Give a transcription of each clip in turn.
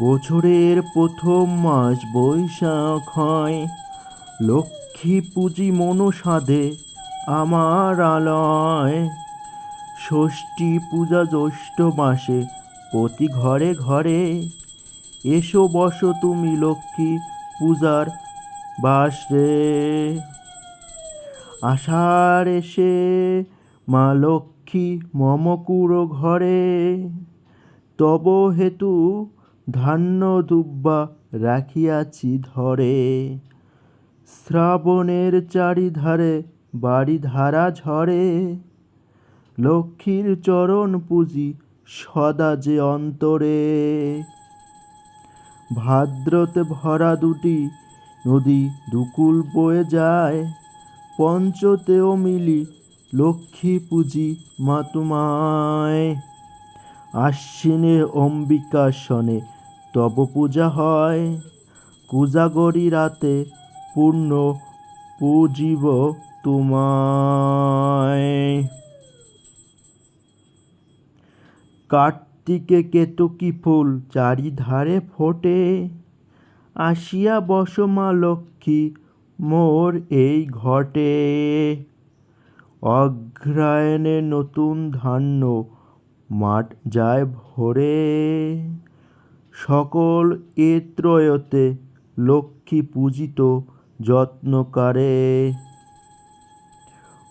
বছরের প্রথম মাস বৈশাখ হয়। লক্ষ্মী পুজি মনসাদে আমার আলয়। ষষ্ঠী পূজা জ্যৈষ্ঠ মাসে প্রতি ঘরে ঘরে এসো বসো তুমি লক্ষ্মী পূজার বাসরে আষাঢ় এসে মা লক্ষ্মী মমকুড়ো ঘরে, তব হেতু ধান্য দুব্বা রাখিয়াছি ধরে। শ্রাবণের চারিধারে বাড়ি ধারা ঝরে। লক্ষ্মীর চরণ পুঁজি সদা যে অন্তরে। ভাদ্রতে ভরা দুটি নদী দুকুল বয়ে যায়। পঞ্চতেও মিলি লক্ষ্মী পুঁজি মা তোমায় আশ্বিনে অম্বিকা শনে তব পূজা হয়। কুজাগরি রাতে পূর্ণ পুজিব তোমায়। কার্তিকে কেতকী ফুল চারিধারে ফোটে। আসিয়া বসমা লক্ষ্মী মোর এই ঘটে। অগ্রায়ণে নতুন ধান্য মাঠ যায় ভরে। সকল এ ত্রয়তে লক্ষ্মী পূজিত যত্নকারে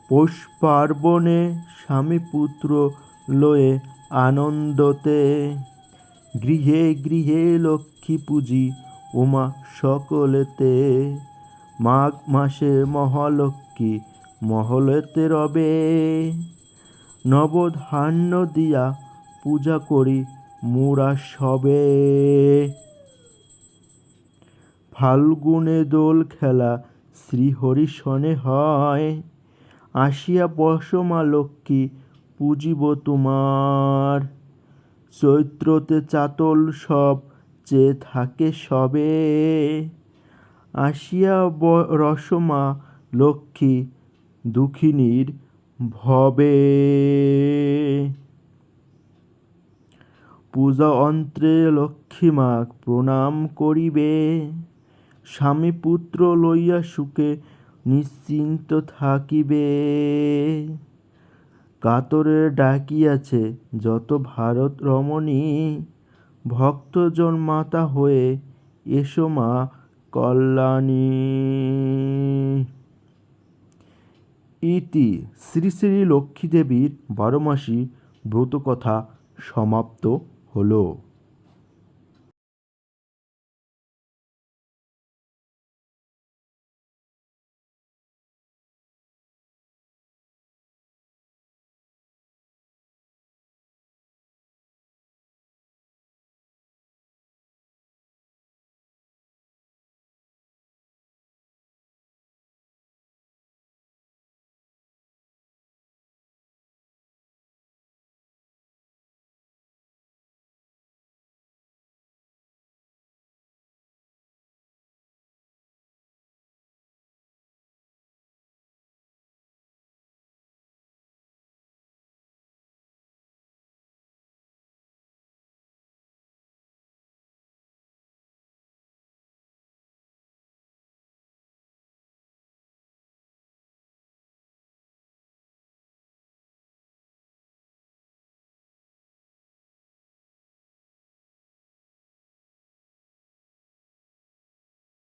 পৌষ পার্বণে স্বামী পুত্র লয়ে আনন্দতে। গৃহে গৃহে লক্ষ্মী পুজি উমা সকলেতে। মাঘ মাসে মহালক্ষ্মী মহলেতে রবে। নবধান্য দিয়া পূজা করি মুরা সবে। ফাল্গুনে দোল খেলা শ্রীহরি শনে হয়, আসিয়া বস মা লক্ষ্মী পুজিব তোমার। চৈত্রতে চাতল সব চেয়ে থাকে সবে, আসিয়া রসমা লক্ষ্মী দুঃখিনীর ভবে। পূজা অন্ত্রে লক্ষ্মী মা প্রণাম করিবে। স্বামী পুত্র লইয়া সুখে নিশ্চিন্ত থাকিবে। কাতরে ডাকিয়াছে যত ভারত রমণী ভক্তজন মাতা হয়ে এসো মা কল্যাণী। ইতি শ্রী শ্রী লক্ষ্মীদেবীর বারোমাসী ব্রতকথা সমাপ্ত হলো।